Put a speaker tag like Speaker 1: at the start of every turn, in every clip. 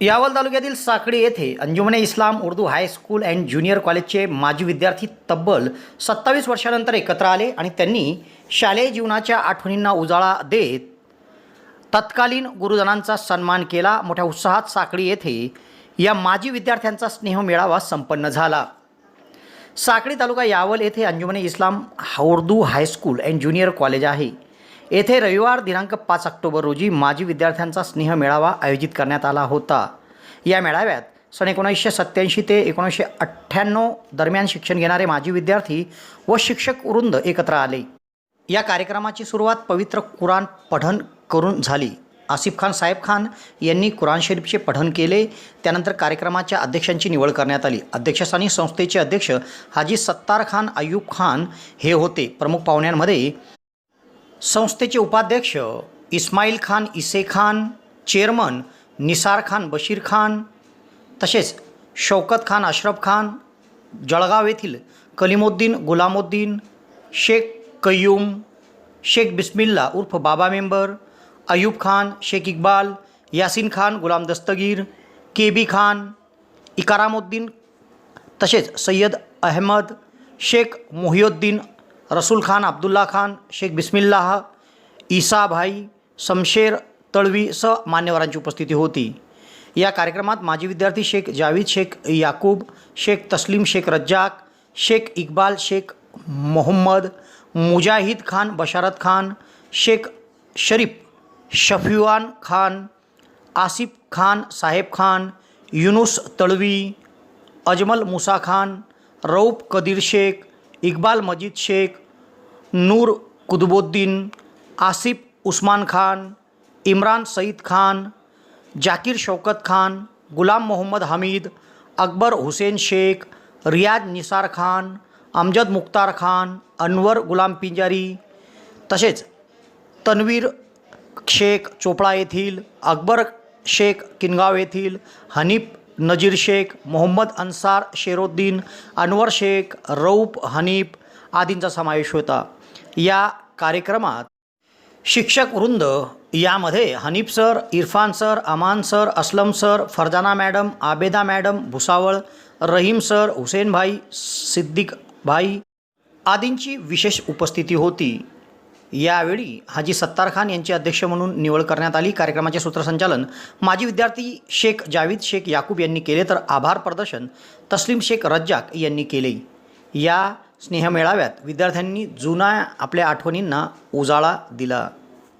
Speaker 1: यावल तालुक्यातील साकडी येथे Anjumane Islam Urdu high school and junior कॉलेजचे माजी विद्यार्थी तब्बल सत्तावीस वर्षानंतर एकत्र आले आणि त्यांनी शालेय जीवनाच्या आठवणींना उजाळा देत तत्कालीन गुरुजनांचा सन्मान केला. मोठ्या उत्साहात साकडी येथे या माजी विद्यार्थ्यांचा स्नेह मेळावा संपन्न झाला. साकडी तालुका यावल येथे Anjumane Islam Urdu high school and junior college आहे. येथे रविवार दिनांक पाच ऑक्टोबर रोजी माजी विद्यार्थ्यांचा स्नेह मेळावा आयोजित करण्यात आला होता. या मेळाव्यात सन एकोणीसशे सत्त्याऐंशी ते एकोणीसशे अठ्ठ्याण्णव दरम्यान शिक्षण घेणारे माजी विद्यार्थी व शिक्षक वृंद एकत्र आले. या कार्यक्रमाची सुरुवात पवित्र कुराण पठण करून झाली. आसिफ खान साहेब खान यांनी कुराण शरीफचे पठण केले. त्यानंतर कार्यक्रमाच्या अध्यक्षांची निवड करण्यात आली. अध्यक्षस्थानी संस्थेचे अध्यक्ष हाजी सत्तार खान अयूब खान हे होते. प्रमुख पाहुण्यांमध्ये संस्थेचे उपाध्यक्ष इस्माईल खान इसे खान चेअरमन निसार खान बशीर खान तसेच शौकत खान अशरफ खान जळगाव येथील कलिमुद्दीन गुलामुद्दीन शेख कय्यूम शेख बिस्मिल्ला उर्फ Baba member Ayub Khan Shaikh Iqbal Yasin Khan Ghulam Dastagir K B Khan इकारामुद्दीन तसेच सय्यद अहमद शेख मोहियुद्दीन रसूल खान अब्दुल्ला खान शेख बिस्मिल्लाह ईसा भाई शमशेर तळवी स मान्यवरांची उपस्थिती होती. या कार्यक्रमात माजी विद्यार्थी शेख जावीद शेख याकूब शेख तस्लीम शेख रज्जाक शेख इक्बाल शेख मोहम्मद मुजाहिद खान बशारत खान शेख शरीफ शफिवान खान आसिफ खान साहेब खान युनुस तळवी अजमल मुसा खान रऊफ कदीर शेख इक्बाल मजीद शेख नूर कुतुबुद्दीन आसिफ उस्मान खान इम्रान सईद खान जाकीर शौकत खान गुलाम मोहम्मद हमीद अकबर हुसेन शेख रियाज निसार खान अमजद मुख्तार खान अनवर गुलाम पिंजारी तसेच तन्वीर शेख चोपडा येथील अकबर शेख किनगाव येथील हनीफ नजीर शेख मोहम्मद अन्सार शेरोद्दीन अनवर शेख रऊफ हनीफ आदींचा समावेश होता. या कार्यक्रमात शिक्षक वृंद यामध्ये Hanif sir Irfan sir Aman sir Aslam sir Farzana madam Abeda madam Bhusawal Rahim sir Hussain भाई सिद्दीक भाई आदींची विशेष उपस्थिती होती. यावेळी हाजी सत्तार खान यांची अध्यक्ष म्हणून निवड करण्यात आली. कार्यक्रमाचे सूत्रसंचालन माजी विद्यार्थी शेख जावीद शेख याकूब यांनी केले तर आभार प्रदर्शन तस्लीम शेख रज्जाक यांनी केले. या स्नेहमेळाव्यात विद्यार्थ्यांनी जुन्या आपल्या आठवणींना उजाळा दिला.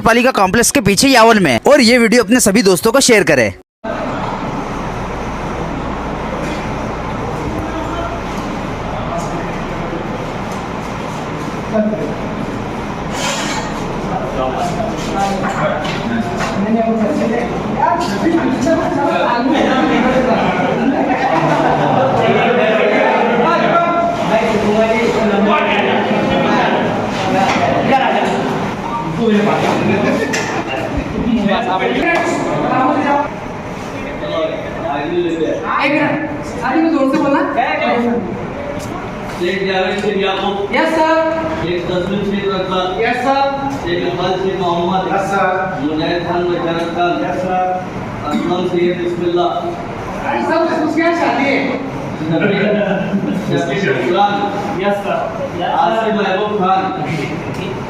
Speaker 2: पालिका कॉम्प्लेक्स के पीछे यावन में और ये वीडियो अपने सभी दोस्तों को शेयर करें।
Speaker 3: Thank मिनट आगे में ज़ोर से बोलना
Speaker 4: एक जावेद शेख याकूब
Speaker 3: यस सर
Speaker 4: एक तस्लीम शेख रज्जाक
Speaker 3: यस सर
Speaker 4: एक Iqbal Shaikh Mohammed
Speaker 3: yes sir
Speaker 4: Mujahid Khan Basharat Khan
Speaker 3: yes sir
Speaker 4: Aslam Sayyed Bismillah
Speaker 3: सब उसके शादी है yes sir
Speaker 4: Asif Mehboob Khan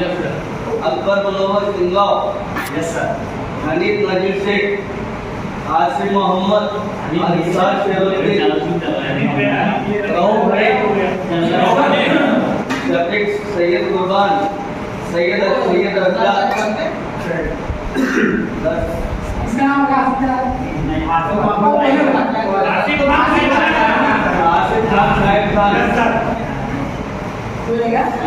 Speaker 5: Yes, sir. Akbar Munawar Singaw,
Speaker 3: Yes, sir.
Speaker 5: Rauf Bhai, Shafiq Sayyid Qurban, Sayyid Sayyid Raja,
Speaker 3: इसका नाम क्या है? आसिफ खान साहब।
Speaker 5: Khan Sahib Khan,
Speaker 3: Yes, sir.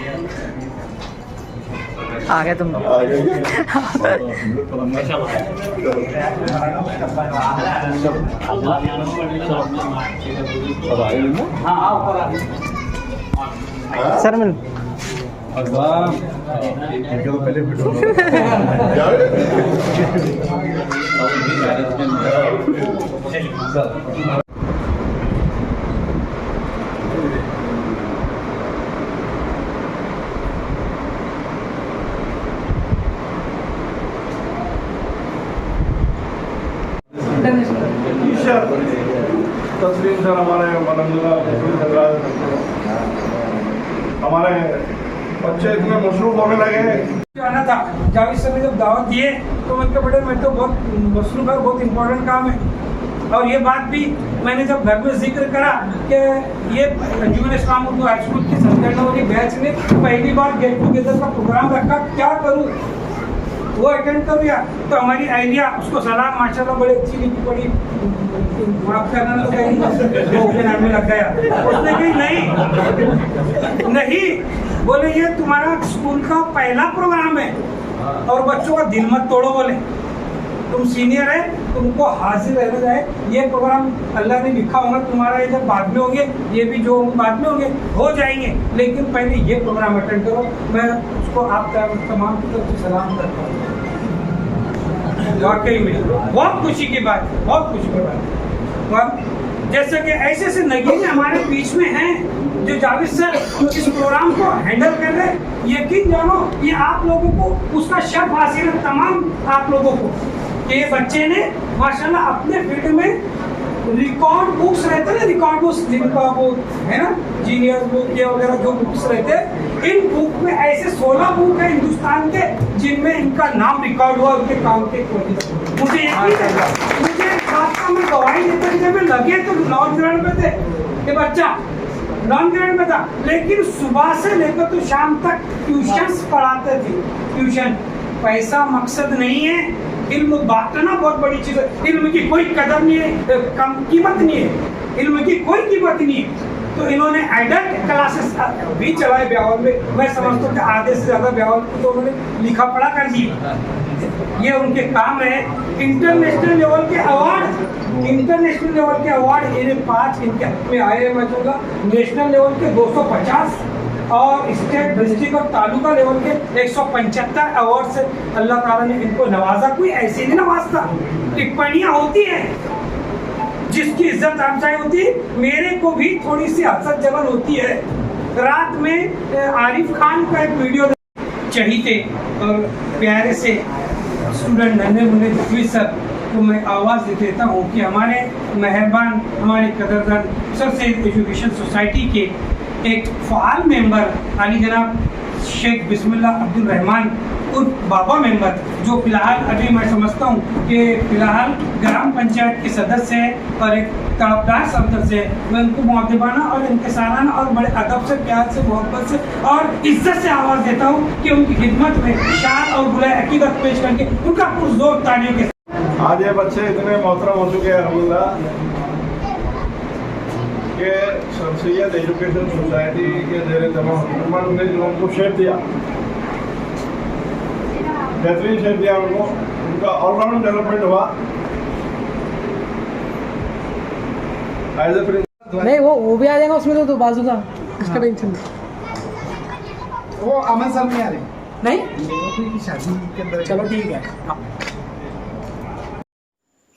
Speaker 6: आ गए तुम
Speaker 7: आ गए अब आए ना
Speaker 6: सर मिल
Speaker 7: इनके तो पहले
Speaker 8: sir हमारे हमारे बच्चे इतने होने लगे
Speaker 9: आना था। जावेद सर ने जब दावत दिए तो मैं बेटे मैं तो बहुत है बहुत इम्पोर्टेंट काम है। और ये बात भी मैंने जब घर में ज़िक्र करा कि ये अंजुमन इस्लाम उर्दू हाई स्कूल की संगठनों वाली बैच ने पहली बार गेट टुगेदर का प्रोग्राम रखा। क्या करूँ? वो अटेंड कर लिया तो हमारी आइडिया उसको सलाम माशाल्लाह बड़ी अच्छी लिखी पड़ी. माफ करना तो कहीं वो नाम में लग गया. उसने कही नहीं. नहीं. बोले ये तुम्हारा स्कूल का पहला प्रोग्राम है. और बच्चों का दिल मत तोड़ो बोले. तुम सीनियर है, तुमको हाजिर रहना जाए ये प्रोग्राम अल्लाह ने लिखा होगा, तुम्हारा ये जब बाद में होंगे, ये भी जो बाद में होंगे, हो जाएँगे। लेकिन पहले ये प्रोग्राम अटेंड करो। मैं उसको आप तमाम की तरफ़ से सलाम करता हूँ। वाकई में, बहुत खुशी की बात, बहुत खुशी की बात। जैसे कि ऐसे ऐसे नगीने हमारे बीच में हैं, जो जावेद सर इस प्रोग्राम को हैंडल कर रहे यकीन जानो, ये आप लोगों को, उसका शर्फ हासिल है तमाम आप लोगों को। कि ये बच्चे ने माशाल्लाह अपने फ़ील्ड में रिकॉर्ड बुक्स रहते ना रिकॉर्ड बुक्स जिनका वो है ना जीनियस बुक ये वगैरह जो बुक्स रहते इन बुक में ऐसे 16 बुक है हिंदुस्तान के जिनमें इनका नाम रिकॉर्ड हुआ उनके काम के मुझे मुझे बात का मैं गवाही देते थे मैं लगे तो नॉन ग्रेड में थे। ये बच्चा नॉन ग्रेड में था लेकिन सुबह से लेकर तो शाम तक ट्यूशन पढ़ाते थे। ट्यूशन पैसा मकसद नहीं है इल्म बांटना बहुत बड़ी चीज़ है। इल्म की कोई कदर नहीं है, कम कीमत नहीं है। इल्म की कोई कीमत नहीं है। तो इन्होंने एडल्ट क्लासेस भी चलाए ब्यावल में। मैं समझता हूँ कि आधे से ज़्यादा ब्यावल को तो उन्होंने लिखा पढ़ा कर दिया। ये उनके काम है। इंटरनेशनल लेवल के अवार्ड इंटरनेशनल लेवल के अवार्ड इन्हें पाँच इनके में आए हैं, मैं कहूँगा। नेशनल लेवल के 250 और स्टेट डिस्ट्रिक्ट और तालुका लेवल के एक सौ पचहत्तर अवार्ड से अल्लाह ताला ने इनको नवाजा। कोई ऐसे नहीं नवाजता। टिप्पणियाँ होती हैं। जिसकी इज़्ज़त अफजाई होती, मेरे को भी थोड़ी सी हसत जलन होती है। रात में आरिफ खान का एक वीडियो चढ़ी और प्यारे से, स्टूडेंट नन्हे मुन्ने सर को मैं आवाज़ दे देता हूँ कि हमारे मेहरबान, हमारे कदरदान, सर से एजुकेशन सोसाइटी के एक फ़ाल मेंबर अली जनाब शेख बिस्मिल्लाह अब्दुल रहमान उर्फ़ बाबा मेंबर जो फ़िलहाल अभी मैं समझता हूँ कि फ़िलहाल ग्राम पंचायत के सदस्य है और एक तड़पदार सदस्य है। मैं उनको मुआवदेबाना और इनके सालाना और बड़े अदब से, प्यार से, मोहब्बत से और इज़्ज़त से आवाज़ देता हूँ कि उनकी खिदमत में शान और बुलाए अकीदत पेश करके उनका पुरजोर तालियों के
Speaker 8: आज ये बच्चे इतने मोहतरम हो चुके हैं अलहमदिल्ला कि सर सैयद एजुकेशन सोसाइटी के जेर तमाम हुकूमत ने जो उनको शेप दिया बेहतरीन शेप दिया उनको उनका ऑलराउंड डेवलपमेंट हुआ। एज अ प्रिंस
Speaker 6: नहीं वो वो भी आ जाएगा उसमें तो, तो बाजू का उसका टेंशन नहीं
Speaker 3: वो अमन सर नहीं आ रहे।
Speaker 6: नहीं?
Speaker 3: शादी के अंदर
Speaker 6: चलो ठीक है। हाँ।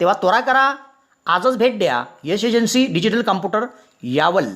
Speaker 1: तेव्हा त्वरा करा आजच भेट द्या. Yash agency digital computer Yawal.